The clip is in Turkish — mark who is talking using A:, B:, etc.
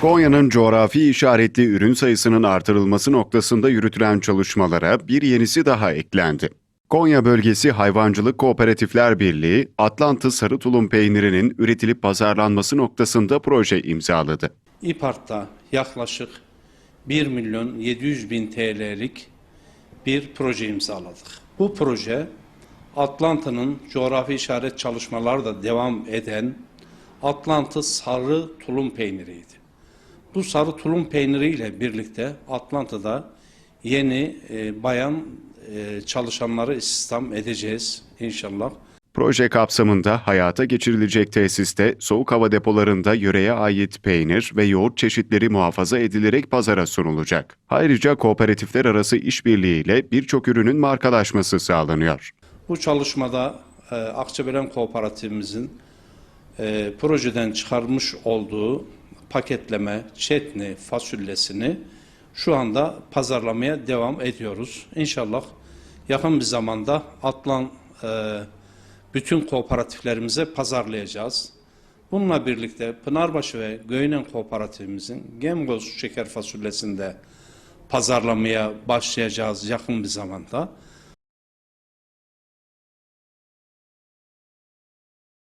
A: Konya'nın coğrafi işaretli ürün sayısının artırılması noktasında yürütülen çalışmalara bir yenisi daha eklendi. Konya Bölgesi Hayvancılık Kooperatifler Birliği, Atlantı sarı tulum peynirinin üretilip pazarlanması noktasında proje imzaladı.
B: İPART'ta yaklaşık 1 milyon 700 bin TL'lik bir proje imzaladık. Bu proje Atlanta'nın coğrafi işaret çalışmaları da devam eden Atlantı sarı tulum peyniriydi. Bu sarı tulum peyniriyle birlikte Atlanta'da yeni e, bayan e, çalışanları istihdam edeceğiz inşallah.
A: Proje kapsamında hayata geçirilecek tesiste soğuk hava depolarında yöreye ait peynir ve yoğurt çeşitleri muhafaza edilerek pazara sunulacak. Ayrıca kooperatifler arası işbirliğiyle birçok ürünün markalaşması sağlanıyor.
B: Bu çalışmada e, Akçabelen Kooperatifimizin e, projeden çıkarmış olduğu paketleme, çetni fasulyesini şu anda pazarlamaya devam ediyoruz. İnşallah yakın bir zamanda Atlan e, bütün kooperatiflerimize pazarlayacağız. Bununla birlikte Pınarbaşı ve Göynen Kooperatifimizin Gemgoz şeker fasulyesinde pazarlamaya başlayacağız yakın bir zamanda.